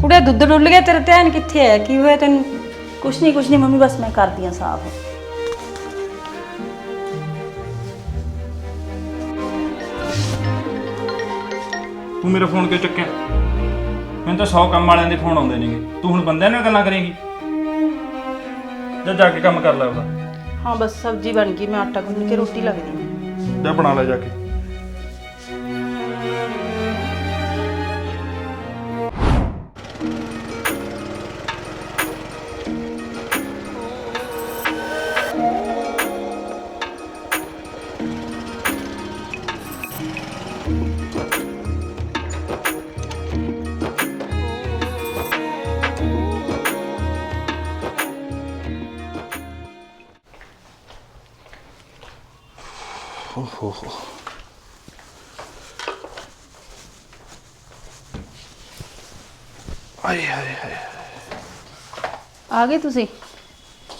ਕੁੜੇ ਦੁੱਧ ਡੁੱਲ ਗਿਆ ਤੇਰਾ ਧਿਆਨ ਕਿੱਥੇ ਹੈ? ਕੀ ਹੋਇਆ ਤੈਨੂੰ? ਕੁਛ ਨਹੀਂ ਕੁਛ ਨਹੀਂ ਮੰਮੀ ਬਸ ਮੈਂ ਕਰਦੀ ਆ ਸਾਫ਼। ਤੂੰ ਮੇਰਾ ਫੋਨ ਕਿਉਂ ਚੱਕਿਆ? ਮੈਨੂੰ ਤਾਂ 100 ਕੰਮ ਵਾਲਿਆਂ ਦੇ ਫੋਨ ਆਉਂਦੇ ਨੇਗੇ। ਤੂੰ ਹੁਣ ਬੰਦਿਆਂ ਨਾਲ ਗੱਲਾਂ ਕਰੇਂਗੀ? ਜਾ ਜਾ ਕੇ ਕੰਮ ਕਰ ਲੈ ਉਹਦਾ? ਹਾਂ ਬਸ ਸਬਜ਼ੀ ਬਣ ਗਈ ਮੈਂ ਆਟਾ ਗੁੰਨ ਕੇ ਰੋਟੀ ਲੱਗਦੀ ਆ। ਜਾ ਬਣਾ ਲੈ ਜਾ ਕੇ। ਆਏ ਹਾਏ ਹਾਏ। ਆ ਗਏ ਤੁਸੀਂ?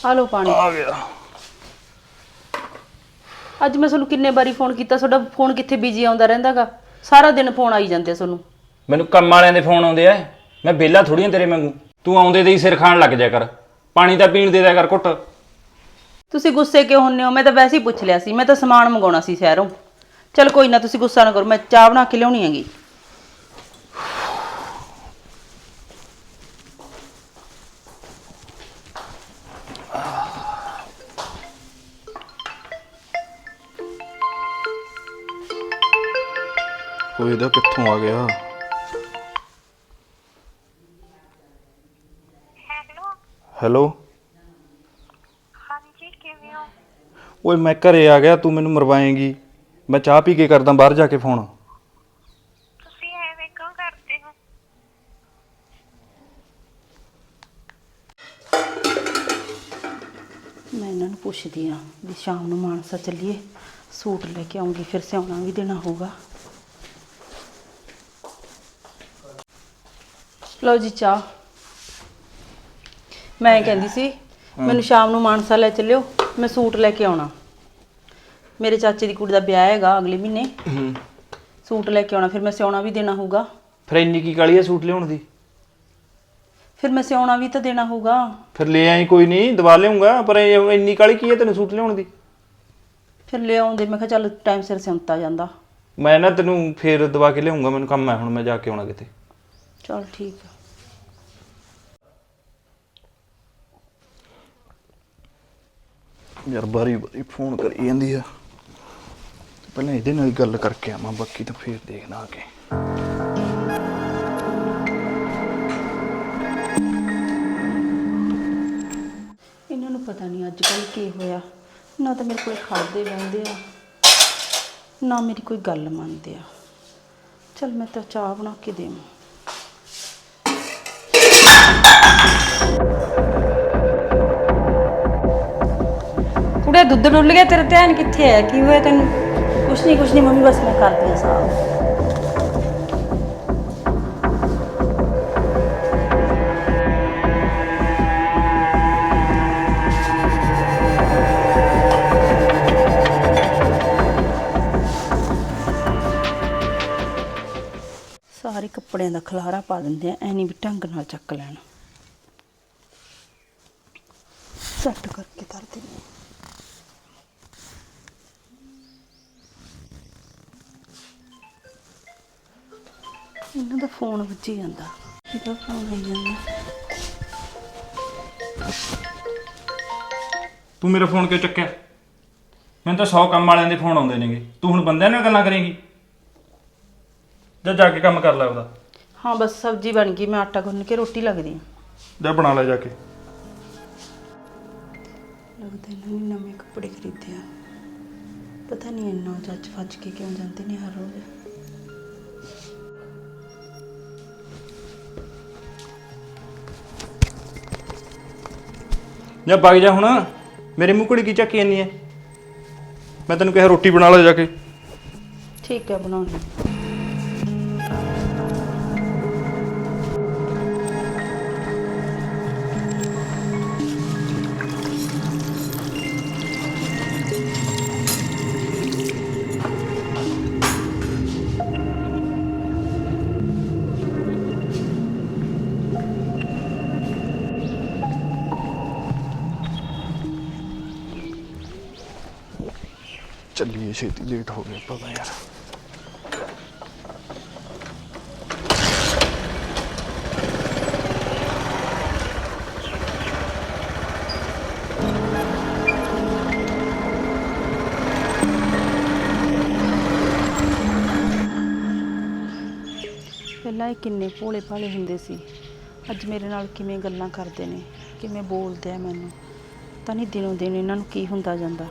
ਆ ਲਓ ਪਾਣੀ। ਆ ਗਿਆ। ਅੱਜ ਮੈਂ ਤੁਹਾਨੂੰ ਕਿੰਨੇ ਵਾਰੀ ਫੋਨ ਕੀਤਾ ਤੁਹਾਡਾ ਫੋਨ ਕਿੱਥੇ ਬਿਜ਼ੀ ਆਉਂਦਾ ਰਹਿੰਦਾਗਾ? ਸਾਰਾ ਦਿਨ ਫੋਨ ਆਈ ਜਾਂਦੇ ਤੁਹਾਨੂੰ। ਮੈਨੂੰ ਕੰਮ ਵਾਲਿਆਂ ਦੇ ਫੋਨ ਆਉਂਦੇ ਆ। ਮੈਂ ਬੇਲਾ ਥੋੜੀਆਂ ਤੇਰੇ ਵਾਂਗੂ। ਤੂੰ ਆਉਂਦੇ ਦੇ ਹੀ ਸਿਰ ਖਾਣ ਲੱਗ ਜਾ ਕਰ। ਪਾਣੀ ਤਾਂ ਪੀਣ ਦੇ ਦਿਆ ਕਰ ਘੁੱਟ। ਤੁਸੀਂ ਗੁੱਸੇ ਕਿਉਂ ਹੁੰਨੇ ਹੋ? ਮੈਂ ਤਾਂ ਵੈਸੇ ਹੀ ਪੁੱਛ ਲਿਆ ਸੀ। ਮੈਂ ਤਾਂ ਸਮਾਨ ਮੰਗਾਉਣਾ ਸੀ ਸ਼ਹਿਰੋਂ। ਚਲ ਕੋਈ ਨਾ ਤੁਸੀਂ ਗੁੱਸਾ ਨਾ ਕਰੋ। ਮੈਂ ਚਾਹ ਬਣਾ ਕੇ ਲਿਆਉਣੀ ਹੈਗੀ। ਕਿੱਥੋਂ ਆ ਗਿਆ ਹੈਲੋ ਹੈਲੋ ਹਾਂਜੀ ਕਿਵੇਂ ਹੋ? ਓਏ ਮੈਂ ਘਰੇ ਆ ਗਿਆ ਤੂੰ ਮੈਨੂੰ ਮਰਵਾਏਂਗੀ। ਮੈਂ ਚਾਹ ਪੀ ਕੇ ਕਰਦਾ ਬਾਹਰ ਜਾ ਕੇ ਫੋਨ। ਤੁਸੀਂ ਐਵੇਂ ਕਿਉਂ ਕਰਦੇ ਹੋ? ਮੈਂ ਇਹਨਾਂ ਨੂੰ ਪੁੱਛਦੀ ਆ ਵੀ ਸ਼ਾਮ ਨੂੰ ਮਾਨਸਾ ਚੱਲੀਏ ਸੂਟ ਲੈ ਕੇ ਆਉਂਗੀ ਫਿਰ ਸਿਆਉਣਾ ਵੀ ਦੇਣਾ ਹੋਊਗਾ। ਲਓ ਜੀ ਚਾਹ। ਮੈਂ ਕਹਿੰਦੀ ਸੀ ਮੈਨੂੰ ਸ਼ਾਮ ਨੂੰ ਮਾਨਸਾ ਲੈ ਚੱਲਿਓ ਮੈਂ ਸੂਟ ਲੈ ਕੇ ਆਉਣਾ। ਮੇਰੇ ਚਾਚੇ ਦੀ ਕੁੜੀ ਦਾ ਵਿਆਹ ਹੈਗਾ ਅਗਲੇ ਮਹੀਨੇ। ਸੂਟ ਲੈ ਕੇ ਆਉਣਾ ਫਿਰ ਮੈਂ ਸਿਆਉਣਾ ਵੀ ਦੇਣਾ ਹੋਊਗਾ। ਫਿਰ ਇੰਨੀ ਕੀ ਕਾਲੀ ਆ ਸੂਟ ਲਿਆਉਣ ਦੀ? ਫਿਰ ਮੈਂ ਸਿਆਉਣਾ ਵੀ ਤਾਂ ਦੇਣਾ ਹੋਊਗਾ। ਫਿਰ ਲੈ ਆਈ ਕੋਈ ਨਹੀਂ ਦਵਾ ਲਿਆਉਂਗਾ ਪਰ ਇਹ ਇੰਨੀ ਕਾਲੀ ਕੀ ਹੈ ਤੈਨੂੰ ਸੂਟ ਲਿਆਉਣ ਦੀ? ਫਿਰ ਲੈ ਆਉਂਦੇ ਮੈਂ ਕਿਹਾ ਚੱਲ ਟਾਈਮ ਸਿਰ ਸਿਉਂਤਾ ਜਾਂਦਾ। ਮੈਂ ਨਾ ਤੈਨੂੰ ਫੇਰ ਦਵਾ ਕੇ ਲਿਆਉਂਗਾ ਮੈਨੂੰ ਕੰਮ ਹੈ ਹੁਣ ਮੈਂ ਜਾ ਕੇ ਆਉਣਾ ਕਿਤੇ। ਚਲ ਠੀਕ ਆ। ਯਾਰ ਬਾਰੀ ਬਾਰੀ ਫੋਨ ਕਰੀ ਜਾਂਦੀ ਆ। ਪਹਿਲਾਂ ਇਹਦੇ ਨਾਲ ਹੀ ਗੱਲ ਕਰਕੇ ਆਵਾਂ ਬਾਕੀ ਤਾਂ ਫੇਰ ਦੇਖਣਾ ਆ ਕੇ। ਇਹਨਾਂ ਨੂੰ ਪਤਾ ਨਹੀਂ ਅੱਜ ਕੱਲ ਕੀ ਹੋਇਆ। ਨਾ ਤਾਂ ਮੇਰੇ ਕੋਲ ਖੜਦੇ ਬਹਿੰਦੇ ਆ ਨਾ ਮੇਰੀ ਕੋਈ ਗੱਲ ਮੰਨਦੇ ਆ। ਚਲ ਮੈਂ ਤਾਂ ਚਾਹ ਬਣਾ ਕੇ ਦੇਵਾਂ। ਕੁੜੇ ਦੁੱਧ ਡੁੱਲ ਗਿਆ, ਤੇਰਾ ਧਿਆਨ ਕਿੱਥੇ ਹੈ? ਕੀ ਹੋਇਆ ਤੈਨੂੰ? ਕੁਛ ਨਹੀਂ ਕੁਛ ਨਹੀਂ ਮੰਮੀ ਬਸ ਮੈਂ ਕਰਦੀ ਆ ਸਾਫ਼। ਸਾਰੇ ਕੱਪੜਿਆਂ ਦਾ ਖਲਾਰਾ ਪਾ ਦਿੰਦੇ ਆ, ਐ ਨਹੀਂ ਵੀ ਢੰਗ ਨਾਲ ਚੱਕ ਲੈਣ। ਸੈੱਟ ਕਰਕੇ ਧਰ ਦਿੰਦੇ ਇਹਨਾਂ ਦਾ ਫੋਨ ਵੱਜੀ ਜਾਂਦਾ ਇਹਦਾ ਫੋਨ ਆਈ ਜਾਂਦਾ ਤੂੰ ਮੇਰਾ ਫੋਨ ਕਿਉਂ ਚੱਕਿਆ? ਮੈਨੂੰ ਤਾਂ 100 ਕੰਮ ਵਾਲਿਆਂ ਦੇ ਫੋਨ ਆਉਂਦੇ ਨੇਗੇ। ਤੂੰ ਹੁਣ ਬੰਦਿਆਂ ਨਾਲ ਗੱਲਾਂ ਕਰੇਂਗੀ? ਜਾ ਜਾ ਕੇ ਕੰਮ ਕਰ ਲੈ ਉਹਦਾ ਹਾਂ ਬਸ ਸਬਜ਼ੀ ਬਣ ਗਈ ਮੈਂ ਆਟਾ ਗੁੰਨ ਕੇ ਰੋਟੀ ਲੱਗਦੀ ਆ ਜਾ ਬਣਾ ਲੈ ਜਾ ਕੇ। ਲੱਗਦਾ ਇਹਨਾਂ ਨੇ ਨਵੇਂ ਕੱਪੜੇ ਖਰੀਦੇ ਆ। ਪਤਾ ਨਹੀਂ ਇੰਨਾ ਜੱਜ ਫੱਜ ਕੇ ਕਿਉਂ ਜਾਂਦੇ ਨੇ ਹਰ ਰੋਜ਼। ਜਾ ਵਗ ਜਾ ਹੁਣ। ਮੇਰੇ ਮੂੰਹ ਕੋਲ ਕੀ ਚੱਕੀ ਜਾਂਦੀ ਐ? ਮੈਂ ਤੈਨੂੰ ਕਿਹਾ ਰੋਟੀ ਬਣਾ ਲੈ ਜਾ ਕੇ। ਠੀਕ ਹੈ ਬਣਾਉਣੀ। ਚੱਲੀਏ ਛੇਤੀ ਲੇਟ ਹੋ ਗਿਆ ਪਤਾ ਯਾਰ। ਪਹਿਲਾਂ ਇਹ ਕਿੰਨੇ ਭੋਲੇ ਭਾਲੇ ਹੁੰਦੇ ਸੀ। ਅੱਜ ਮੇਰੇ ਨਾਲ ਕਿਵੇਂ ਗੱਲਾਂ ਕਰਦੇ ਨੇ, ਕਿਵੇਂ ਬੋਲਦੇ ਆ ਮੈਨੂੰ। ਤਾਂ ਨਹੀਂ ਦਿਨੋਂ ਦਿਨ ਇਹਨਾਂ ਨੂੰ ਕੀ ਹੁੰਦਾ ਜਾਂਦਾ।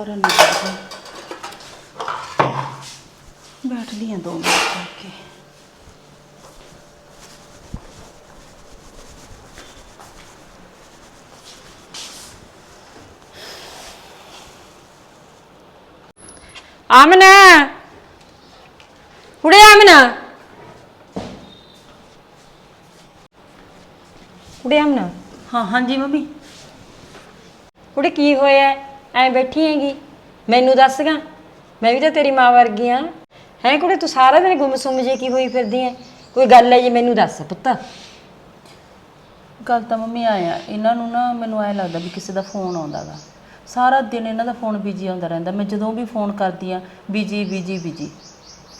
ਸਾਰਾ ਨਿਬੜ ਗਿਆ। ਬੈਠਦੀ ਹਾਂ ਦੋ ਮਿੰਟ ਕਰਕੇ। ਆਮਨਾ। ਕੁੜੇ ਆਮਨਾ। ਕੁੜੇ ਆਮਨਾ। ਹਾਂ ਹਾਂਜੀ ਮੰਮੀ। ਕੁੜੇ ਕੀ ਹੋਇਆ? ਐ ਬੈਠੀ ਹੈਗੀ। ਮੈਨੂੰ ਦੱਸਗਾ ਮੈਂ ਵੀ ਤਾਂ ਤੇਰੀ ਮਾਂ ਵਰਗੀ ਆ। ਹੈ ਕੁੜੇ, ਤੂੰ ਸਾਰਾ ਦਿਨ ਗੁੰਮਸੁੰਮ ਜੇ ਕੀ ਹੋਈ ਫਿਰਦੀ ਐ? ਕੋਈ ਗੱਲ ਹੈ ਜੀ, ਮੈਨੂੰ ਦੱਸ ਪੁੱਤ। ਗੱਲ ਤਾਂ ਮੰਮੀ ਆਇਆ ਇਹਨਾਂ ਨੂੰ ਨਾ ਮੈਨੂੰ ਐ ਲੱਗਦਾ ਵੀ ਕਿਸੇ ਦਾ ਫੋਨ ਆਉਂਦਾਗਾ ਸਾਰਾ ਦਿਨ ਇਹਨਾਂ ਦਾ ਫੋਨ ਬਿਜ਼ੀ ਆਉਂਦਾ ਰਹਿੰਦਾ। ਮੈਂ ਜਦੋਂ ਵੀ ਫੋਨ ਕਰਦੀ ਆ, ਬਿਜ਼ੀ ਬਿਜ਼ੀ ਬਿਜ਼ੀ।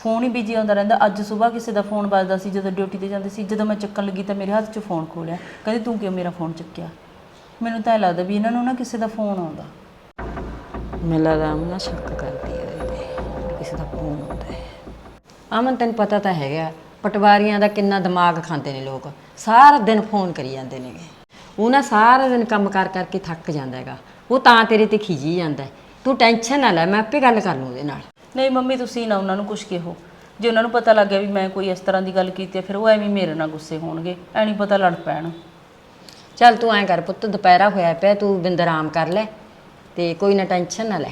ਫੋਨ ਹੀ ਬਿਜ਼ੀ ਆਉਂਦਾ ਰਹਿੰਦਾ। ਅੱਜ ਸਵੇਰ ਕਿਸੇ ਦਾ ਫੋਨ ਵੱਜਦਾ ਸੀ, ਜਦੋਂ ਡਿਊਟੀ ਤੇ ਜਾਂਦੇ ਸੀ। ਜਦੋਂ ਮੈਂ ਚੱਕਣ ਲੱਗੀ ਤਾਂ ਮੇਰੇ ਹੱਥ 'ਚ ਫੋਨ ਖੋਲਿਆ ਕਹਿੰਦੇ, ਤੂੰ ਕਿਉਂ ਮੇਰਾ ਫੋਨ ਚੱਕਿਆ? ਮੈਨੂੰ ਤਾਂ ਐ ਲੱਗਦਾ ਵੀ ਇਹਨਾਂ ਨੂੰ ਨਾ ਕਿਸੇ ਦਾ ਫੋਨ ਆਉਂਦਾ। ਲੱਗਦਾ ਅਮਨ ਨਾ ਸ਼ੱਕ ਕਰਦੀ ਹੈ ਇਹਦੇ ਤੇ ਵੀ ਕਿਸੇ ਦਾ ਫੋਨ ਆਉਂਦਾ ਹੈ ਅਮਨ ਤੈਨੂੰ ਪਤਾ ਤਾਂ ਹੈਗਾ ਪਟਵਾਰੀਆਂ ਦਾ ਕਿੰਨਾ ਦਿਮਾਗ ਖਾਂਦੇ ਨੇ ਲੋਕ ਸਾਰਾ ਦਿਨ ਫੋਨ ਕਰੀ ਜਾਂਦੇ ਨੇਗੇ ਉਹ ਨਾ ਸਾਰਾ ਦਿਨ ਕੰਮ ਕਰ ਕਰਕੇ ਥੱਕ ਜਾਂਦਾ ਹੈਗਾ ਉਹ ਤਾਂ ਤੇਰੇ ਤੇ ਖਿਜੀ ਜਾਂਦਾ ਹੈ। ਤੂੰ ਟੈਨਸ਼ਨ ਨਾ ਲੈ ਮੈਂ ਆਪੇ ਗੱਲ ਕਰ ਲੂੰ ਉਹਦੇ ਨਾਲ ਨਹੀਂ ਮੰਮੀ ਤੁਸੀਂ ਨਾ ਉਹਨਾਂ ਨੂੰ ਕੁਝ ਕਿਹੋ ਜੇ ਉਹਨਾਂ ਨੂੰ ਪਤਾ ਲੱਗ ਗਿਆ ਵੀ ਮੈਂ ਕੋਈ ਇਸ ਤਰ੍ਹਾਂ ਦੀ ਗੱਲ ਕੀਤੀ ਹੈ ਫਿਰ ਉਹ ਐਵੇਂ ਮੇਰੇ ਨਾਲ ਗੁੱਸੇ ਹੋਣਗੇ ਐ ਨਹੀਂ ਪਤਾ ਲੜ ਪੈਣ ਚੱਲ ਤੂੰ ਐਂ ਕਰ ਪੁੱਤ ਦੁਪਹਿਰਾ ਹੋਇਆ ਪਿਆ ਤੂੰ ਬਿੰਦ ਆਰਾਮ ਕਰ ਲੈ ਤੇ ਕੋਈ ਨਾ ਟੈਨਸ਼ਨ ਨਾ ਲੈ।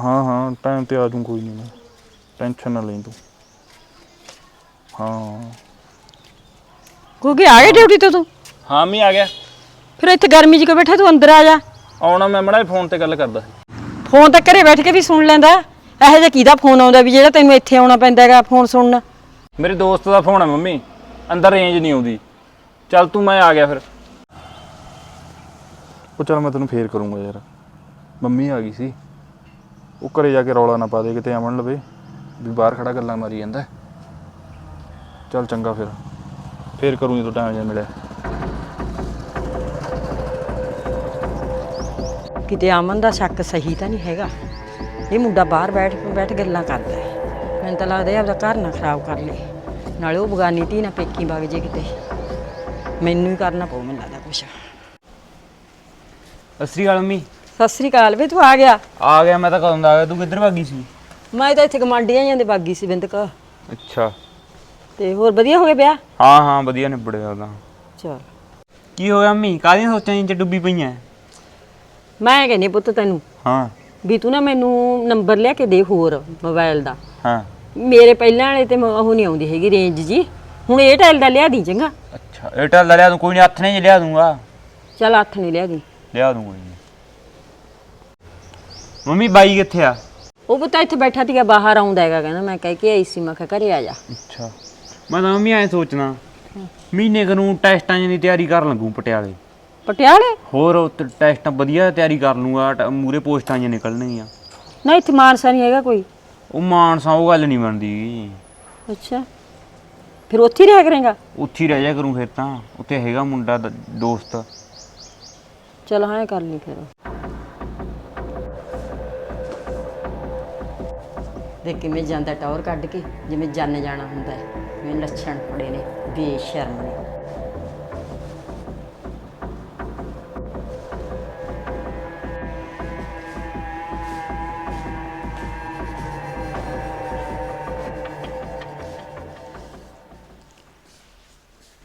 ਹਾਂ ਹਾਂ ਟਾਈਮ ਤੇ ਆ ਜਾਊਂ ਕੋਈ ਨਹੀਂ ਮੈਂ। ਟੈਨਸ਼ਨ ਨਾ ਲਈ ਤੂੰ। ਹਾਂ। ਕਿਉਂਕਿ ਆ ਗਿਆ ਡਿਊਟੀ ਤੋਂ ਤੂੰ? ਹਾਂ ਮੈਂ ਆ ਗਿਆ। ਫਿਰ ਇੱਥੇ ਗਰਮੀ 'ਚ ਕਿਉਂ ਬੈਠਾ? ਤੂੰ ਅੰਦਰ ਆ ਜਾ। ਆਉਣਾ ਮੈਂ ਮੜਾ ਫੋਨ ਤੇ ਗੱਲ ਕਰਦਾ ਸੀ। ਫੋਨ ਤਾਂ ਘਰੇ ਬੈਠ ਕੇ ਵੀ ਸੁਣ ਲੈਂਦਾ। ਇਹੋ ਜਿਹਾ ਕਿਹਦਾ ਫੋਨ ਆਉਂਦਾ ਵੀ ਜਿਹੜਾ ਤੈਨੂੰ ਇੱਥੇ ਆਉਣਾ ਪੈਂਦਾ ਹੈਗਾ ਫੋਨ ਸੁਣਨ? ਮੇਰੇ ਦੋਸਤ ਦਾ ਫੋਨ ਹੈ ਮੰਮੀ। ਅੰਦਰ ਰੇਂਜ ਨਹੀਂ ਆਉਂਦੀ। ਚੱਲ ਤੂੰ ਮੈਂ ਆ ਗਿਆ ਫਿਰ। ਉਹ ਚੱਲ ਮੈਂ ਤੈਨੂੰ ਫੇਰ ਕਰੂੰਗਾ ਯਾਰ। ਮੰਮੀ ਆ ਗਈ ਸੀ। ਉਹ ਘਰੇ ਜਾ ਕੇ ਰੌਲਾ ਨਾ ਪਾ ਦੇ ਕਿਤੇ ਅਮਨ ਲਵੇ ਵੀ ਬਾਹਰ ਖੜਾ ਗੱਲਾਂ ਮਾਰੀ ਜਾਂਦਾ। ਚੱਲ ਚੰਗਾ ਫਿਰ। ਫੇਰ ਕਰੂੰ ਜਦੋਂ ਟਾਈਮ ਜਿਹਾ ਮਿਲਿਆ। ਕਿਤੇ ਅਮਨ ਦਾ ਸ਼ੱਕ ਸਹੀ ਤਾਂ ਨਹੀਂ ਹੈਗਾ। ਇਹ ਮੁੰਡਾ ਬਾਹਰ ਬੈਠ ਬੈਠ ਗੱਲਾਂ ਕਰਦਾ ਹੈ। ਮੈਨੂੰ ਤਾਂ ਲੱਗਦਾ ਇਹ ਆਪਦਾ ਘਰ ਨਾ ਖਰਾਬ ਕਰ ਲੇ। ਨਾਲੇ ਉਹ ਬਗਾਨੀ ਧੀ ਨਾ ਪੇਕੀ ਵਗ ਜੇ ਕਿਤੇ। ਮੈਨੂੰ ਹੀ ਕਰਨਾ ਪਊ ਮੈਨੂੰ ਲੱਗਦਾ ਕੁਛ। ਸਤਿ ਸ਼੍ਰੀ ਅਕਾਲ ਮੰਮੀ। ਸਤਿ ਸ੍ਰੀ ਅਕਾਲ ਵੇ ਤੂੰ ਆ ਗਿਆ? ਆ ਗਿਆ ਮੈਂ ਤਾਂ ਕਦੋਂ ਦਾ ਆ ਗਿਆ ਤੂੰ ਕਿੱਧਰ ਭਾਗੀ ਸੀ? ਮੈਂ ਤਾਂ ਇੱਥੇ ਗਮਾਂਡੀਆਂ ਜਾਂਦੇ ਬਾਗੀ ਸੀ ਬਿੰਦਕ ਅੱਛਾ। ਤੇ ਹੋਰ ਵਧੀਆ ਹੋ ਗਿਆ ਵਿਆਹ? ਹਾਂ ਹਾਂ ਵਧੀਆ ਨਿਬੜਿਆ ਉਹਦਾ। ਚਲ। ਕੀ ਹੋਇਆ ਮੰਮੀ? ਕਾਹਦੀਆਂ ਸੋਚਾਂ ਚ ਡੁੱਬੀ ਪਈਆਂ? ਮੈਂ ਕਹਿੰਦੀ ਪੁੱਤ ਤੈਨੂੰ ਹਾਂ। ਵੀ ਤੂੰ ਨਾ ਮੈਨੂੰ ਨੰਬਰ ਲਿਆ ਕੇ ਦੇ ਹੋਰ ਮੋਬਾਈਲ ਦਾ। ਹਾਂ। ਮੇਰੇ ਪਹਿਲਾਂ ਵਾਲੇ ਤੇ ਮ- ਉਹ ਨਹੀਂ ਆਉਂਦੀ ਹੈਗੀ ਰੇਂਜ ਜੀ। ਹੁਣ ਏਅਰਟੈਲ ਦਾ ਲਿਆ ਦੀ ਚੰਗਾ। ਅੱਛਾ ਏਟਲ ਦਾ ਲਿਆ ਦੂੰ ਕੋਈ ਨਹੀਂ ਹੱਥ ਨਹੀਂ ਲਿਆ ਦੂੰਗਾ। ਚੱਲ ਹੱਥ ਨਹੀਂ ਲਿਆ ਦੀ। ਲਿਆ ਦੂੰ ਕੋਈ ਨਹੀਂ ਮੰਮੀ ਬਾਈ ਕਿੱਥੇ ਆ? ਉਹ ਪਤਾ ਇੱਥੇ ਬੈਠਾ ਸੀਗਾ ਬਾਹਰ ਆਉਂਦਾ ਹੈਗਾ ਕਹਿੰਦਾ ਮੈਂ ਕਹਿ ਕੇ ਆਈ ਸੀ ਮੈਂ ਕਿਹਾ ਘਰੇ ਆ ਜਾ। ਅੱਛਾ। ਮੈਂ ਤਾਂ ਮੰਮੀ ਐ ਸੋਚਣਾ ਮਹੀਨੇ ਕੁ ਨੂੰ ਟੈਸਟਾਂ ਦੀ ਤਿਆਰੀ ਕਰਨ ਲੱਗੂ ਪਟਿਆਲੇ। ਪਟਿਆਲੇ? ਹੋਰ ਉਹ ਤੇ ਟੈਸਟਾਂ ਵਧੀਆ ਤਿਆਰੀ ਕਰ ਲੂੰਗਾ ਮੂਰੇ ਪੋਸਟਾਂ ਜਿਹੀਆਂ ਨਿਕਲਣਗੀਆਂ। ਨਾ ਇੱਥੇ ਮਾਨਸਾ ਨਹੀਂ ਹੈਗਾ ਕੋਈ। ਉਹ ਮਾਨਸਾ ਉਹ ਗੱਲ ਨਹੀਂ ਬਣਦੀ ਅੱਛਾ। ਫਿਰ ਉੱਥੇ ਹੀ ਰਹਿ ਕਰੇਗਾ? ਉੱਥੇ ਹੀ ਰਹਿ ਜਾ ਕਰੂੰ ਫਿਰ ਤਾਂ। ਉੱਥੇ ਹੈਗਾ ਮੁੰਡਾ ਦ- ਦੋਸਤ। ਚਲ ਹਾਂ ਇਹ ਕਰ ਲਈ ਫਿਰ। ਦੇਖ ਕਿਵੇਂ ਜਾਂਦਾ ਟੌਰ ਕੱਢ ਕੇ ਜਿਵੇਂ ਜੰਨ ਜਾਣਾ ਹੁੰਦਾ ਹੈ। ਜਿਵੇਂ ਲੱਛਣ ਪੜੇ ਨੇ ਬੇਸ਼ਰਮ ਨੇ।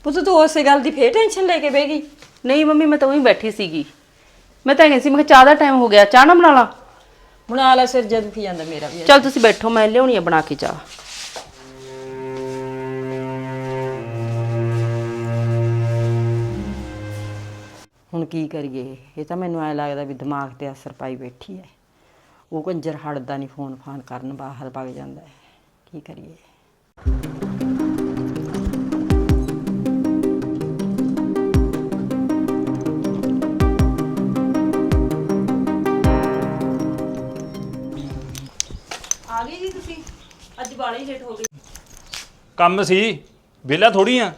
ਪੁੱਤ ਤੂੰ ਉਸੇ ਗੱਲ ਦੀ ਫੇਰ ਟੈਨਸ਼ਨ ਲੈ ਕੇ ਬਹਿ ਗਈ। ਨਹੀਂ ਮੰਮੀ ਮੈਂ ਤਾਂ ਉਹੀ ਬੈਠੀ ਸੀਗੀ। ਮੈਂ ਤਾਂ ਕਹਿੰਦੀ ਸੀ ਮੈਂ ਕਿਹਾ ਚਾਹ ਦਾ ਟਾਈਮ ਹੋ ਗਿਆ ਚਾਹ ਨਾ ਬਣਾ ਲਾ। ਬਣਾ ਲੈ ਸਿਰ ਜਦ ਦੁਖੀ ਜਾਂਦਾ ਮੇਰਾ ਵੀ ਚਲ ਤੁਸੀਂ ਬੈਠੋ ਮੈਂ ਲਿਆਉਣੀ ਆ ਬਣਾ ਕੇ ਚਾਹ। ਹੁਣ ਕੀ ਕਰੀਏ? ਇਹ ਤਾਂ ਮੈਨੂੰ ਐ ਲੱਗਦਾ ਵੀ ਦਿਮਾਗ ਤੇ ਅਸਰ ਪਾਈ ਬੈਠੀ ਹੈ ਉਹ ਕੰਜਰ ਹਟਦਾ ਨਹੀਂ ਫੋਨ ਫਾਨ ਕਰਨ ਬਾਹਰ ਭੱਗ ਜਾਂਦਾ ਹੈ ਕੀ ਕਰੀਏ? ਅੱਜ ਬਾਲੀ ਲੇਟ ਹੋ ਗਏ ਕੰਮ ਸੀ ਵਿਹਲਾ ਥੋੜੀ ਆ।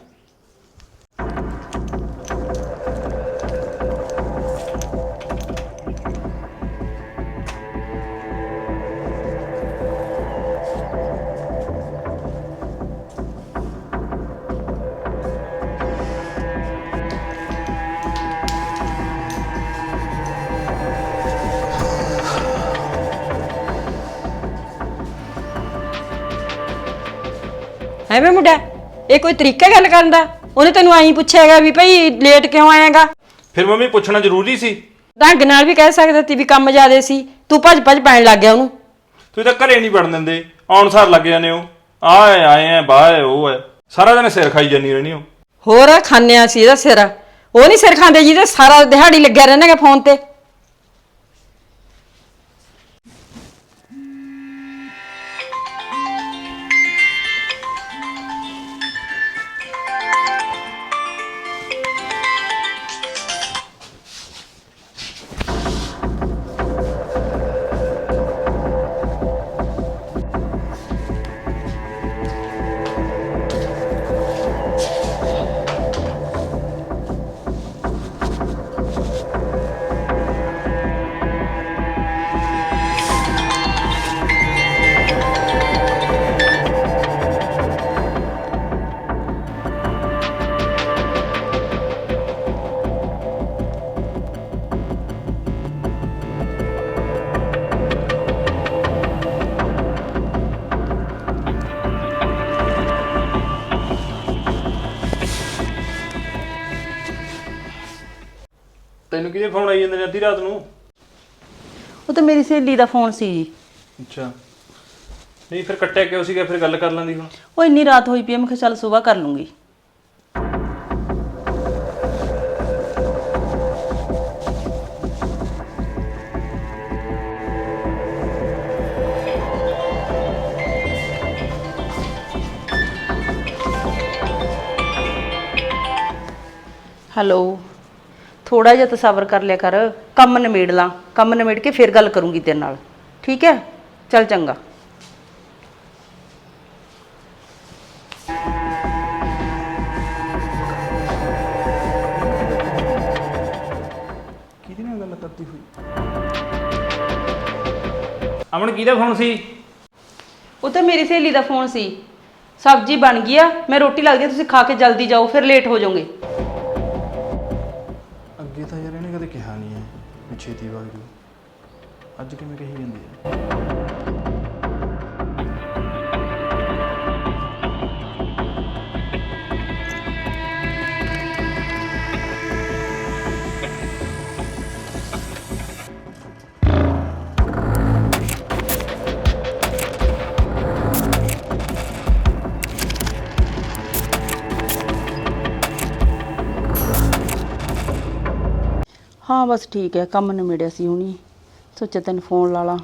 ਐਵੇਂ ਮੁੰਡਾ ਇਹ ਕੋਈ ਤਰੀਕਾ ਗੱਲ ਕਰਨ ਦਾ? ਉਹਨੇ ਤੈਨੂੰ ਐਂ ਪੁੱਛਿਆਗਾ ਵੀ ਭਾਈ ਲੇਟ ਕਿਉਂ ਆਏਗਾ ਫਿਰ ਮੰਮੀ ਪੁੱਛਣਾ ਜ਼ਰੂਰੀ ਸੀ। ਢੰਗ ਨਾਲ ਵੀ ਕਹਿ ਸਕਦਾ ਸੀ ਵੀ ਕੰਮ ਜ਼ਿਆਦੇ ਸੀ ਤੂੰ ਭੱਜ ਭੱਜ ਪੈਣ ਲੱਗ ਗਿਆ ਉਹਨੂੰ। ਤੁਸੀਂ ਤਾਂ ਘਰੇ ਨਹੀਂ ਵੜਨ ਦਿੰਦੇ ਆਉਣ ਸਾਰ ਲੱਗ ਜਾਂਦੇ ਹੋ। ਆਏ ਆਏ ਆ ਬਾਹਰ ਉਹ ਹੈ। ਸਾਰਾ ਦਿਨ ਸਿਰ ਖਾਈ ਜਾਨੀ ਰਹਿਣੀ ਹੋ। ਹੋਰ ਖਾਨਿਆ ਸੀ ਇਹਦਾ ਸਿਰ। ਉਹ ਨਹੀਂ ਸਿਰ ਖਾਂਦੇ ਜਿਹਦੇ ਸਾਰਾ ਦਿਹਾੜੀ ਲੱਗਿਆ ਰਹਿੰਦਾ ਫੋਨ ਤੇ। ਕਿਹਦੇ ਫੋਨ ਆਈ ਜਾਂਦੇ ਨੇ ਅੱਧੀ ਰਾਤ ਨੂੰ? ਉਹ ਤਾਂ ਮੇਰੀ ਸਹੇਲੀ ਦਾ ਫੋਨ ਸੀ ਜੀ। ਅੱਛਾ। ਨਹੀਂ ਫਿਰ ਕੱਟਿਆ ਕਿਉਂ ਸੀਗਾ? ਫਿਰ ਗੱਲ ਕਰ ਲੈਂਦੀ ਹੁਣ। ਉਹ ਇੰਨੀ ਰਾਤ ਹੋਈ ਪਈ ਆ, ਮੈਂ ਕਿਹਾ ਚੱਲ ਸਵੇਰ ਕਰ ਲੂੰਗੀ। ਹੈਲੋ ਥੋੜਾ ਜਿਹਾ ਤਾਂ ਸਬਰ ਕਰ ਲਿਆ ਕਰ ਕੰਮ ਨਿਮੇੜ ਲਾਂ ਕੰਮ ਨਿਮੇੜ ਕੇ ਫਿਰ ਗੱਲ ਕਰੂੰਗੀ ਤੇਰੇ ਨਾਲ। ਠੀਕ ਹੈ? ਚੱਲ ਚੰਗਾ। ਕਿਹਦੇ ਨਾਲ ਗੱਲ ਕਰਦੀ ਹੋਈ? ਅਮਨ ਕਿਹਦਾ ਫੋਨ ਸੀ? ਉਹ ਤਾਂ ਮੇਰੀ ਸਹੇਲੀ ਦਾ ਫੋਨ ਸੀ। ਸਬਜ਼ੀ ਬਣ ਗਈ ਆ ਮੈਂ ਰੋਟੀ ਲੱਗਦੀ ਤੁਸੀਂ ਖਾ ਕੇ ਜਲਦੀ ਜਾਓ ਫਿਰ ਲੇਟ ਹੋ ਜਾਓਗੇ। ਛੇਤੀ ਵਗ ਜੂ। ਅੱਜ ਕਿਵੇਂ ਕਹੀ ਜਾਂਦੀ ਹੈ? ਹਾਂ ਬਸ ਠੀਕ ਹੈ ਕੰਮ ਨਿਬੜਿਆ ਸੀ ਹੁਣੀ। ਸੋਚਿਆ ਤੈਨੂੰ ਫੋਨ ਲਾ ਲਾਂ।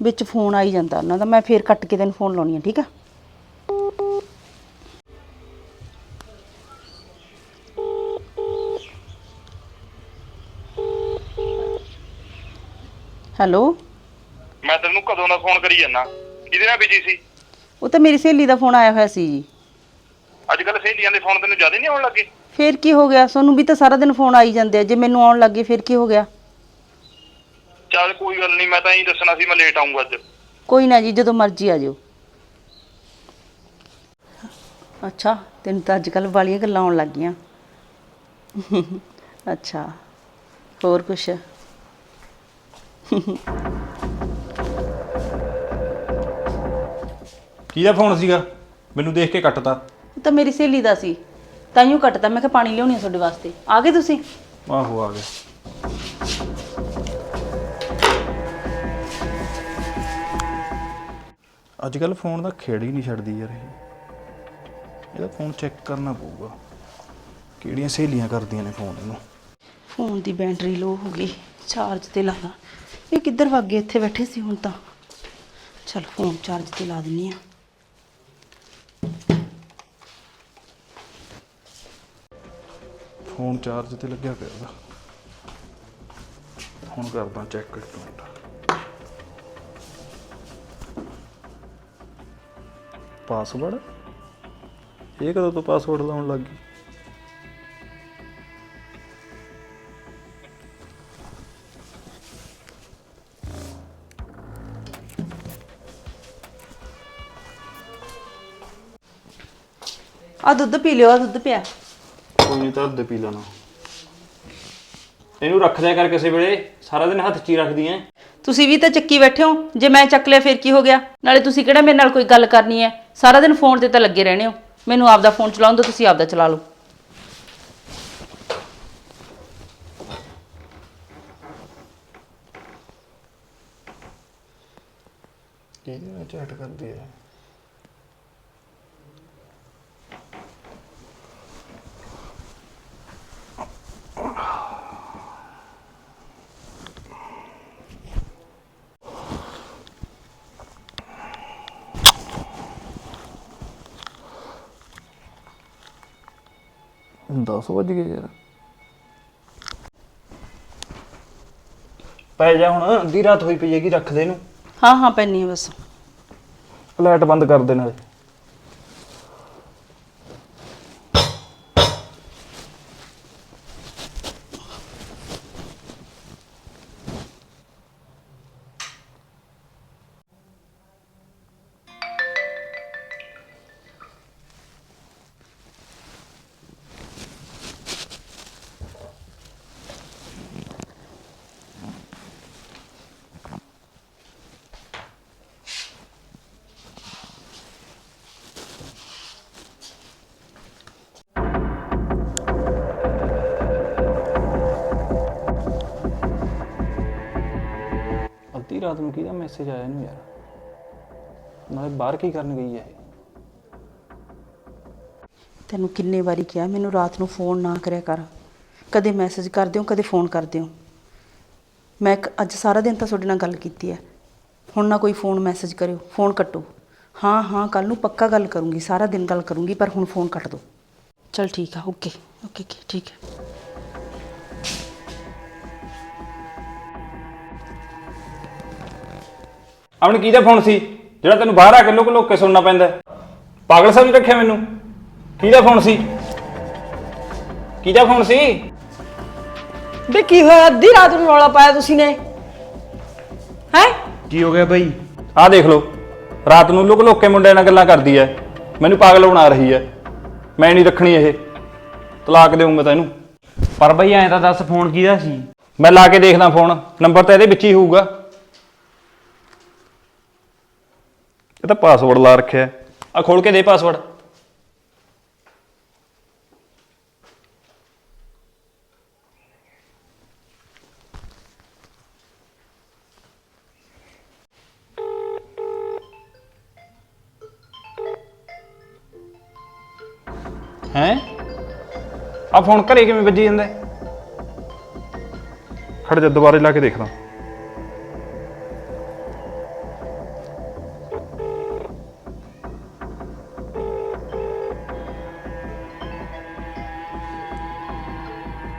ਵਿੱਚ ਫੋਨ ਆਈ ਜਾਂਦਾ ਉਹਨਾਂ ਦਾ ਮੈਂ ਫੇਰ ਕੱਟ ਕੇ ਤੈਨੂੰ ਫੋਨ ਲਾਉਣੀ ਆ ਠੀਕ ਆ? ਹੈਲੋ? ਮੈਂ ਤੈਨੂੰ ਕਦੋਂ ਦਾ ਫੋਨ ਕਰੀ ਜਾਂਦਾ? ਕਿਹਦੇ ਨਾਲ ਬਿਜ਼ੀ ਸੀ? ਉਹ ਤਾਂ ਮੇਰੀ ਸਹੇਲੀ ਦਾ ਫੋਨ ਆਇਆ ਹੋਇਆ ਸੀ ਜੀ। ਅੱਜ ਕੱਲ ਸਹੇਲੀਆਂ ਦੇ ਫੋਨ ਤੈਨੂੰ ਜ਼ਿਆਦਾ ਨਹੀਂ ਆਉਣ ਲੱਗੇ? ਫੇਰ ਕੀ ਹੋ ਗਿਆ? ਤੁਹਾਨੂੰ ਵੀ ਤਾਂ ਸਾਰਾ ਦਿਨ ਫੋਨ ਆਈ ਜਾਂਦੇ ਆ। ਜੇ ਮੈਨੂੰ ਆਉਣ ਲੱਗੇ ਫੇਰ ਕੀ ਹੋ ਗਿਆ? ਚੱਲ ਕੋਈ ਗੱਲ ਨਹੀਂ ਮੈਂ ਤਾਂ ਇਹੀ ਦੱਸਣਾ ਸੀ ਮੈਂ ਲੇਟ ਆਉਂਗਾ ਅੱਜ। ਕੋਈ ਨਾ ਜੀ ਜਦੋਂ ਮਰਜ਼ੀ ਆ ਜਾਓ ਅੱਛਾ ਤੈਨੂੰ ਤਾਂ ਅੱਜ ਕੱਲ ਵਾਲੀਆਂ ਗੱਲਾਂ ਆਉਣ ਲੱਗ ਗਈਆਂ ਅੱਛਾ ਹੋਰ ਕੁਛ? ਕਿਹਦਾ ਫੋਨ ਸੀਗਾ? ਮੈਨੂੰ ਦੇਖ ਕੇ ਕੱਟਤਾ। ਤਾਂ ਮੇਰੀ ਸਹੇਲੀ ਦਾ ਸੀ। ਤਾਈਓ ਕੱਟਤਾ। ਮੈਂ ਕਿਹਾ ਪਾਣੀ ਲਿਆਉਣੀ ਆ ਤੁਹਾਡੇ ਵਾਸਤੇ। ਆ ਗਏ ਤੁਸੀਂ? ਆਹੋ ਆ ਗਿਆ ਅੱਜ ਕੱਲ ਫੋਨ ਦਾ ਖੇੜ ਹੀ ਨਹੀਂ ਛੱਡਦੀ ਯਾਰ ਇਹ। ਇਹਦਾ ਫੋਨ ਚੈੱਕ ਕਰਨਾ ਪਊਗਾ। ਕਿਹੜੀਆਂ ਸਹੇਲੀਆਂ ਕਰਦੀਆਂ ਨੇ ਫੋਨ ਇਹਨੂੰ? ਫੋਨ ਦੀ ਬੈਟਰੀ ਲੋ ਹੋ ਗਈ। ਚਾਰਜ ਤੇ ਲਾਦਾ ਇਹ ਕਿੱਧਰ ਵਗ ਗਏ? ਇੱਥੇ ਬੈਠੇ ਸੀ ਹੁਣ ਤਾਂ। ਚਲ ਫੋਨ ਚਾਰਜ ਤੇ ਲਾ ਦਿੰਨੀ ਆ। ਫੋਨ ਚਾਰਜ ਤੇ ਲੱਗਿਆ ਪਿਆ ਉਹਦਾ। ਹੁਣ ਕਰਦਾ ਚੈੱਕ ਇੱਕ ਮਿੰਟ। ਪਾਸਵਰਡ ਇਹ ਕਦੋਂ ਤੋਂ ਪਾਸਵਰਡ ਲਾਉਣ ਲੱਗ ਗਈ? ਆ ਦੁੱਧ ਪੀ ਲਿਓ ਆ ਦੁੱਧ ਪਿਆ। ਕੋਈ ਨਹੀਂ ਤਾਂ ਅੱਧ ਪੀ ਲੈਣਾ। ਇਹਨੂੰ ਰੱਖ ਦਿਆ ਕਰ ਕਿਸੇ ਵੇਲੇ ਸਾਰਾ ਦਿਨ ਹੱਥ 'ਚ ਰੱਖਦੀ ਐ। ਤੁਸੀਂ ਵੀ ਤਾਂ ਚੱਕੀ ਬੈਠੇ ਹੋ ਜੇ ਮੈਂ ਚੱਕ ਲਿਆ ਫਿਰ ਕੀ ਹੋ ਗਿਆ? ਨਾਲੇ ਤੁਸੀਂ ਕਿਹੜਾ ਮੇਰੇ ਨਾਲ ਕੋਈ ਗੱਲ ਕਰਨੀ ਹੈ ਸਾਰਾ ਦਿਨ ਫੋਨ ਤੇ ਤਾਂ ਲੱਗੇ ਰਹਿਣੇ ਹੋ। ਮੈਨੂੰ ਆਪਦਾ ਫੋਨ ਚਲਾਉਣ ਦਿਓ ਤੁਸੀਂ ਆਪਦਾ ਚਲਾ ਲਓ। ਕੀ ਝਟ ਕਰਦੀ ਐ। 10 ਵੱਜ ਗਏ ਯਾਰ। ਪੈ ਜਾ ਹੁਣ ਅੱਧੀ ਰਾਤ ਹੋਈ ਪਈ ਹੈਗੀ ਰੱਖ ਦੇ ਇਹਨੂੰ। ਹਾਂ ਹਾਂ ਪੈਣੀ ਬਸ। ਲਾਈਟ ਬੰਦ ਕਰ ਦੇ ਨਾਲੇ। ਰਾਤ ਨੂੰ ਕਿਹਦਾ ਮੈਸੇਜ ਆਇਆ ਇਹਨੂੰ ਯਾਰ? ਨਾਲੇ ਬਾਹਰ ਕੀ ਕਰਨ ਗਈ ਹੈ ਇਹ? ਤੈਨੂੰ ਕਿੰਨੇ ਵਾਰੀ ਕਿਹਾ, ਮੈਨੂੰ ਰਾਤ ਨੂੰ ਫੋਨ ਨਾ ਕਰਿਆ ਕਰ। ਕਦੇ ਮੈਸੇਜ ਕਰ ਦਿਓ ਕਦੇ ਫੋਨ ਕਰ ਦਿਓ ਮੈਂ ਇੱਕ- ਅੱਜ ਸਾਰਾ ਦਿਨ ਤਾਂ ਤੁਹਾਡੇ ਨਾਲ ਗੱਲ ਕੀਤੀ ਹੈ। ਹੁਣ ਨਾ ਕੋਈ ਫੋਨ ਮੈਸੇਜ ਕਰਿਓ ਫੋਨ ਕੱਟੋ। ਹਾਂ ਹਾਂ ਕੱਲ ਨੂੰ ਪੱਕਾ ਗੱਲ ਕਰੂੰਗੀ, ਸਾਰਾ ਦਿਨ ਗੱਲ ਕਰੂੰਗੀ, ਪਰ ਹੁਣ ਫੋਨ ਕੱਟ ਦਿਓ ਚਲ ਠੀਕ ਆ ਓਕੇ ਓਕੇ ਓਕੇ ਠੀਕ ਹੈ। ਆਪਣ ਕਿਹਦਾ ਫੋਨ ਸੀ? ਜਿਹੜਾ ਤੈਨੂੰ ਬਾਹਰ ਆ ਕੇ ਲੁਕ ਲੁਕ ਕੇ ਸੁਣਨਾ ਪੈਂਦਾ। ਹੈ? ਪਾਗਲ ਸਮਝ ਰੱਖਿਆ ਮੈਨੂੰ? ਕਿਹਦਾ ਫੋਨ ਸੀ? ਕਿਹਦਾ ਫੋਨ ਸੀ? ਬੇ ਕੀ ਹੋਇਆ? ਅੱਧੀ ਰਾਤ ਨੂੰ ਰੌਲਾ ਪਾਇਆ ਤੁਸੀਂ ਨੇ। ਹੈ? ਕੀ ਹੋ ਗਿਆ ਬਈ? ਆਹ ਦੇਖ ਲਓ। ਰਾਤ ਨੂੰ ਲੁਕ ਲੁਕ ਕੇ ਮੁੰਡਿਆਂ ਨਾਲ ਗੱਲਾਂ ਕਰਦੀ ਐ। ਮੈਨੂੰ ਪਾਗਲ ਬਣਾ ਰਹੀ ਐ। ਮੈਂ ਨਹੀਂ ਰੱਖਣੀ ਇਹ। ਤਲਾਕ ਦੇਊਂਗਾ ਤੈਨੂੰ। ਪਰ ਬਈ ਐਂ ਤਾਂ ਦੱਸ ਫੋਨ ਕਿਹਦਾ ਸੀ? ਮੈਂ ਲਾ ਕੇ ਦੇਖਦਾ ਫੋਨ। ਨੰਬਰ ਤਾਂ ਇਹਦੇ ਵਿੱਚ ਹੀ ਹੋਊਗਾ। ਇਹ ਤਾਂ ਪਾਸਵਰਡ ਲਾ ਰੱਖਿਆ ਆ ਖੋਲ ਕੇ ਦੇ ਪਾਸਵਰਡ ਹੈਂ? ਆ ਫੋਨ ਘਰੇ ਕਿਵੇਂ ਵੱਜੀ ਜਾਂਦਾ? ਖੜ ਜਾ ਦੁਬਾਰੇ ਲਾ ਕੇ ਦੇਖਦਾ।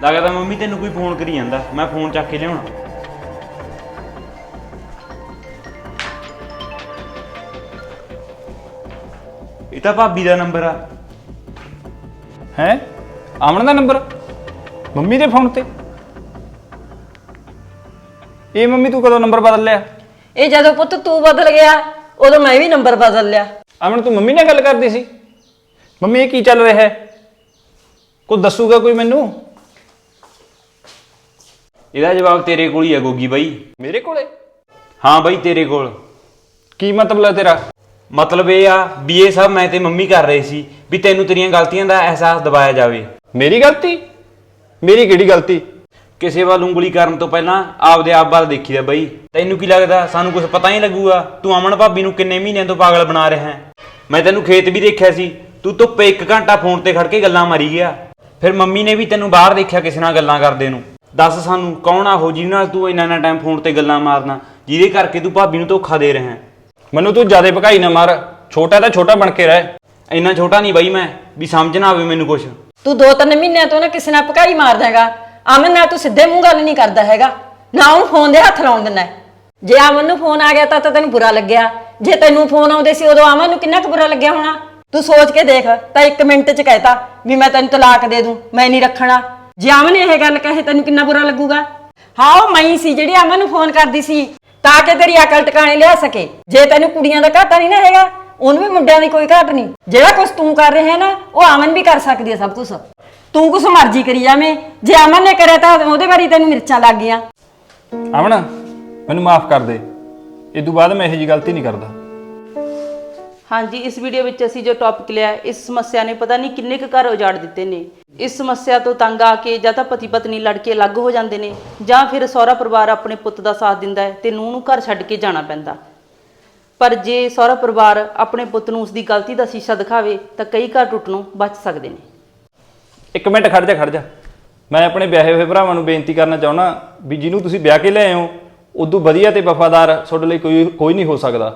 ਲੱਗਦਾ ਮੰਮੀ ਤੈਨੂੰ ਕੋਈ ਫੋਨ ਕਰੀ ਜਾਂਦਾ। ਮੈਂ ਫੋਨ ਚੱਕ ਕੇ ਲਿਆਉਣਾ। ਇਹ ਤਾਂ ਭਾਬੀ ਦਾ ਨੰਬਰ ਆ। ਹੈ? ਆਮਣ ਦਾ ਨੰਬਰ? ਮੰਮੀ ਦੇ ਫੋਨ ਤੇ? ਇਹ ਮੰਮੀ ਤੂੰ ਕਦੋਂ ਨੰਬਰ ਬਦਲ ਲਿਆ? ਇਹ ਜਦੋਂ ਪੁੱਤ ਤੂੰ ਬਦਲ ਗਿਆ ਉਦੋਂ ਮੈਂ ਵੀ ਨੰਬਰ ਬਦਲ ਲਿਆ। ਆਮਣ ਤੂੰ ਮੰਮੀ ਨਾਲ ਗੱਲ ਕਰਦੀ ਸੀ? ਮੰਮੀ ਇਹ ਕੀ ਚੱਲ ਰਿਹਾ ਹੈ? ਕੋਈ ਦੱਸੂਗਾ ਕੋਈ ਮੈਨੂੰ? ਇਹਦਾ ਜਵਾਬ ਤੇਰੇ ਕੋਲ ਹੀ ਹੈ ਗੋਗੀ ਬਾਈ। ਮੇਰੇ ਕੋਲੇ? ਹਾਂ ਬਾਈ ਤੇਰੇ ਕੋਲ। ਕੀ ਮਤਲਬ ਹੈ ਤੇਰਾ? ਮਤਲਬ ਇਹ ਆ ਵੀ ਇਹ ਸਭ ਮੈਂ ਤੇ ਮੰਮੀ ਕਰ ਰਹੇ ਸੀ ਵੀ ਤੈਨੂੰ ਤੇਰੀਆਂ ਗਲਤੀਆਂ ਦਾ ਅਹਿਸਾਸ ਦਿਵਾਇਆ ਜਾਵੇ। ਮੇਰੀ ਗਲਤੀ? ਮੇਰੀ ਕਿਹੜੀ ਗਲਤੀ? ਕਿਸੇ ਵੱਲ ਉਂਗਲੀ ਕਰਨ ਤੋਂ ਪਹਿਲਾਂ ਆਪਦੇ ਆਪ ਵੱਲ ਦੇਖੀਦਾ ਬਾਈ। ਤੈਨੂੰ ਕੀ ਲੱਗਦਾ? ਸਾਨੂੰ ਕੁਝ ਪਤਾ ਹੀ ਲੱਗੂਗਾ। ਤੂੰ ਅਮਨ ਭਾਬੀ ਨੂੰ ਕਿੰਨੇ ਮਹੀਨਿਆਂ ਤੋਂ ਪਾਗਲ ਬਣਾ ਰਿਹਾ ਹੈ। ਮੈਂ ਤੈਨੂੰ ਖੇਤ ਵੀ ਦੇਖਿਆ ਸੀ। ਤੂੰ ਧੁੱਪੇ 1 ਘੰਟਾ ਫੋਨ ਤੇ ਖੜ ਕੇ ਗੱਲਾਂ ਮਾਰੀ ਗਿਆ। ਫਿਰ ਮੰਮੀ ਨੇ ਵੀ ਤੈਨੂੰ ਬਾਹਰ ਦੇਖਿਆ ਕਿਸੇ ਨਾਲ ਗੱਲਾਂ ਕਰਦੇ ਨੂੰ। ਦੱਸ ਸਾਨੂੰ ਕੌਣ ਆ ਹੋ ਜਿਹਦੇ ਨਾਲ ਤੂੰ ਇੰਨਾ ਇੰਨਾ ਟਾਈਮ ਫੋਨ ਤੇ ਗੱਲਾਂ ਮਾਰਨਾ, ਜਿਹਦੇ ਕਰਕੇ ਤੂੰ ਭਾਬੀ ਨੂੰ ਧੋਖਾ ਦੇ ਰਿਹਾ ਹੈ। ਮੈਨੂੰ ਤੂੰ ਜ਼ਿਆਦਾ ਭਕਾਈ ਨਾ ਮਾਰ, ਛੋਟਾ ਤਾਂ ਛੋਟਾ ਬਣ ਕੇ ਰਹਿ। ਇੰਨਾ ਛੋਟਾ ਨਹੀਂ ਬਾਈ ਮੈਂ, ਵੀ ਸਮਝ ਨਾ ਆਵੇ ਮੈਨੂੰ ਕੁਛ। ਤੂੰ ਦੋ ਤਿੰਨ ਮਹੀਨਿਆਂ ਤੋਂ ਨਾ ਕਿਸੇ ਨਾਲ ਪਕਾਈ ਮਾਰਦਾ ਹੈਗਾ। ਅਮਨ ਨਾਲ ਤੂੰ ਸਿੱਧੇ ਮੂੰਹ ਗੱਲ ਨਹੀਂ ਕਰਦਾ ਹੈਗਾ। ਨਾ ਉਹ ਫੋਨ ਦੇ ਹੱਥ ਲਾਉਣ ਦਿੰਦਾ ਹੈ। ਜੇ ਅਮਨ ਨੂੰ ਫੋਨ ਆ ਗਿਆ ਤਾਂ ਤਾਂ ਤੈਨੂੰ ਬੁਰਾ ਲੱਗਿਆ। ਜੇ ਤੈਨੂੰ ਫੋਨ ਆਉਂਦੇ ਸੀ ਉਦੋਂ ਅਮਨ ਨੂੰ ਕਿੰਨਾ ਕੁ ਬੁਰਾ ਲੱਗਿਆ ਹੋਣਾ? ਤੂੰ ਸੋਚ ਕੇ ਦੇਖ, ਤਾਂ ਇੱਕ ਮਿੰਟ 'ਚ ਕਹਿਤਾ ਵੀ ਮੈਂ ਤੈਨੂੰ ਤਲਾਕ ਦੇ ਦੂੰ, ਮੈਂ ਨਹੀਂ ਰੱਖਣਾ। ਜੇ ਅਮਨ ਇਹ ਗੱਲ ਕਹੇ ਤੈਨੂੰ ਕਿੰਨਾ ਬੁਰਾ ਲੱਗੂਗਾ? ਹਾਂ ਉਹ ਮੈਂ ਸੀ ਜਿਹੜੀ ਅਮਨ ਨੂੰ ਫੋਨ ਕਰਦੀ ਸੀ, ਤਾਂ ਕਿ ਤੇਰੀ ਅਕਲ ਟਿਕਾਣੇ ਲਿਆ ਸਕੇ। ਜੇ ਤੈਨੂੰ ਕੁੜੀਆਂ ਦਾ ਘਾਟਾ ਨਹੀਂ ਨਾ ਹੈਗਾ, ਉਹਨੂੰ ਵੀ ਮੁੰਡਿਆਂ ਦੀ ਕੋਈ ਘਾਟ ਨਹੀਂ। ਜਿਹੜਾ ਕੁਝ ਤੂੰ ਕਰ ਰਿਹਾ ਹੈ ਨਾ, ਉਹ ਅਮਨ ਵੀ ਕਰ ਸਕਦੀ ਹੈ ਸਭ ਕੁਝ ਤੂੰ ਕੁਛ ਮਰਜ਼ੀ ਕਰੀ ਜਾਵੇਂ। ਜੇ ਅਮਨ ਨੇ ਕਰਿਆ ਤਾਂ ਉਹਦੇ ਬਾਰੇ ਤੈਨੂੰ ਮਿਰਚਾਂ ਲੱਗ ਗਈਆਂ। ਅਮਨ, ਮੈਨੂੰ ਮਾਫ ਕਰ ਦੇ। ਇਹ ਤੋਂ ਬਾਅਦ ਮੈਂ ਇਹੋ ਜੀ ਗਲਤੀ ਨਹੀਂ ਕਰਦਾ। ਹਾਂਜੀ, ਇਸ ਵੀਡੀਓ ਵਿੱਚ ਅਸੀਂ ਜੋ ਟੌਪਿਕ ਲਿਆ, ਇਸ ਸਮੱਸਿਆ ਨੇ ਪਤਾ ਨਹੀਂ ਕਿੰਨੇ ਕੁ ਘਰ ਉਜਾੜ ਦਿੱਤੇ ਨੇ। ਇਸ ਸਮੱਸਿਆ ਤੋਂ ਤੰਗ ਆ ਕੇ ਜਾਂ ਤਾਂ ਪਤੀ ਪਤਨੀ ਲੜ ਕੇ ਅਲੱਗ ਹੋ ਜਾਂਦੇ ਨੇ, ਜਾਂ ਫਿਰ ਸਹੁਰਾ ਪਰਿਵਾਰ ਆਪਣੇ ਪੁੱਤ ਦਾ ਸਾਥ ਦਿੰਦਾ ਹੈ ਤੇ ਨੂੰਹ ਨੂੰ ਘਰ ਛੱਡ ਕੇ ਜਾਣਾ ਪੈਂਦਾ। ਪਰ ਜੇ ਸਹੁਰਾ ਪਰਿਵਾਰ ਆਪਣੇ ਪੁੱਤ ਨੂੰ ਉਸ ਦੀ ਗਲਤੀ ਦਾ ਸ਼ੀਸ਼ਾ ਦਿਖਾਵੇ, ਤਾਂ ਕਈ ਘਰ ਟੁੱਟਣੋਂ ਬਚ ਸਕਦੇ ਨੇ। ਇੱਕ ਮਿੰਟ, ਖੜ ਜਾ ਖੜ ਜਾ। ਮੈਂ ਆਪਣੇ ਵਿਆਹੇ ਹੋਏ ਭਰਾਵਾਂ ਨੂੰ ਬੇਨਤੀ ਕਰਨਾ ਚਾਹੁੰਦਾ ਵੀ ਜਿਹਨੂੰ ਤੁਸੀਂ ਵਿਆਹ ਕੇ ਲਿਆਏ ਹੋ, ਉਦੋਂ ਵਧੀਆ ਤੇ ਵਫਾਦਾਰ ਤੁਹਾਡੇ ਲਈ ਕੋਈ ਕੋਈ ਨਹੀਂ ਹੋ ਸਕਦਾ।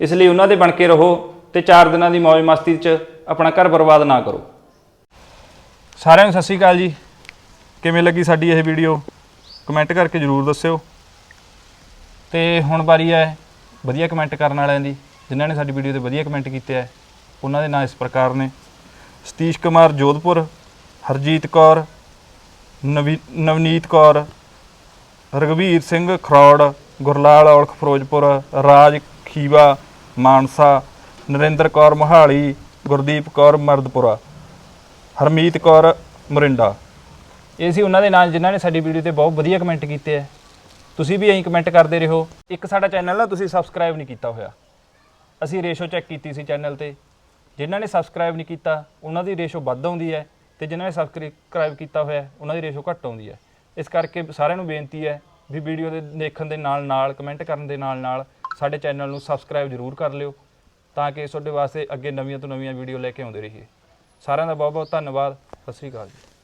ਇਸ ਲਈ ਉਹਨਾਂ ਦੇ ਬਣ ਕੇ ਰਹੋ ਤੇ ਚਾਰ ਦਿਨਾਂ ਦੀ ਮौज ਮਸਤੀ 'ਚ ਆਪਣਾ ਘਰ ਬਰਬਾਦ ਨਾ ਕਰੋ। ਸਾਰਿਆਂ ਨੂੰ ਸਤਿ ਸ਼੍ਰੀ ਅਕਾਲ ਜੀ। ਕਿਵੇਂ ਲੱਗੀ ਸਾਡੀ ਇਹ ਵੀਡੀਓ? ਕਮੈਂਟ ਕਰਕੇ ਜਰੂਰ ਦੱਸਿਓ। ਤੇ ਹੁਣ ਵਾਰੀ ਹੈ ਵਧੀਆ ਕਮੈਂਟ ਕਰਨ ਵਾਲਿਆਂ ਦੀ। ਜਿਨ੍ਹਾਂ ਨੇ ਸਾਡੀ ਵੀਡੀਓ ਤੇ ਵਧੀਆ ਕਮੈਂਟ ਕੀਤੇ ਆ ਉਹਨਾਂ ਦੇ ਨਾਂ ਇਸ ਪ੍ਰਕਾਰ ਨੇ। ਸਤੀਸ਼ ਕੁਮਾਰ ਜੋਧਪੁਰ, ਹਰਜੀਤ ਕੌਰ, ਨਵੀ, ਨਵਨੀਤ ਕੌਰ ਰਗਵੀਰ ਸਿੰਘ ਖਰੌੜ, ਗੁਰਲਾਲ ਔਲਖ ਫਿਰੋਜ਼ਪੁਰ, ਰਾਜ ਖੀਵਾ ਮਾਨਸਾ, ਨਰਿੰਦਰ ਕੌਰ ਮੋਹਾਲੀ, ਗੁਰਦੀਪ ਕੌਰ ਮਰਦਪੁਰਾ, ਹਰਮੀਤ ਕੌਰ ਮੋਰਿੰਡਾ। ਇਹ ਸੀ ਉਹਨਾਂ ਦੇ ਨਾਂ ਜਿਨ੍ਹਾਂ ਨੇ ਸਾਡੀ ਵੀਡੀਓ ਤੇ ਬਹੁਤ ਵਧੀਆ ਕਮੈਂਟ ਕੀਤੇ ਆ। ਤੁਸੀਂ ਵੀ ਐਂ ਕਮੈਂਟ ਕਰਦੇ ਰਹੋ। ਇੱਕ ਸਾਡਾ ਚੈਨਲ ਨਾ ਤੁਸੀਂ ਸਬਸਕ੍ਰਾਈਬ ਨਹੀਂ ਕੀਤਾ ਹੋਇਆ। ਅਸੀਂ ਰੇਸ਼ੋ ਚੈੱਕ ਕੀਤੀ ਸੀ ਚੈਨਲ ਤੇ। ਜਿਨ੍ਹਾਂ ਨੇ ਸਬਸਕ੍ਰਾਈਬ ਨਹੀਂ ਕੀਤਾ, ਉਹਨਾਂ ਦੀ ਰੇਸ਼ੋ ਵੱਧ ਆਉਂਦੀ ਹੈ ਤੇ ਜਿਨ੍ਹਾਂ ਨੇ ਸਬਸਕ੍ਰਾਈਬ ਕੀਤਾ ਹੋਇਆ, ਉਹਨਾਂ ਦੀ ਰੇਸ਼ੋ ਘੱਟ ਆਉਂਦੀ ਹੈ। ਇਸ ਕਰਕੇ ਸਾਰਿਆਂ ਨੂੰ ਬੇਨਤੀ ਹੈ ਵੀ ਵੀਡੀਓ ਦੇ ਦੇਖਣ ਦੇ ਨਾਲ ਨਾਲ ਕਮੈਂਟ ਕਰਨ ਦੇ ਨਾਲ ਨਾਲ ਸਾਡੇ ਚੈਨਲ ਨੂੰ ਸਬਸਕ੍ਰਾਈਬ ਜ਼ਰੂਰ ਕਰ ਲਿਓ ਤਾਂ ਕਿ ਤੁਹਾਡੇ ਵਾਸਤੇ ਅੱਗੇ ਨਵੀਆਂ ਤੋਂ ਨਵੀਆਂ ਵੀਡੀਓ ਲੈ ਕੇ ਆਉਂਦੇ ਰਹੀਏ। ਸਾਰਿਆਂ ਦਾ ਬਹੁਤ ਬਹੁਤ ਧੰਨਵਾਦ। ਸਤਿ ਸ਼੍ਰੀ ਅਕਾਲ ਜੀ।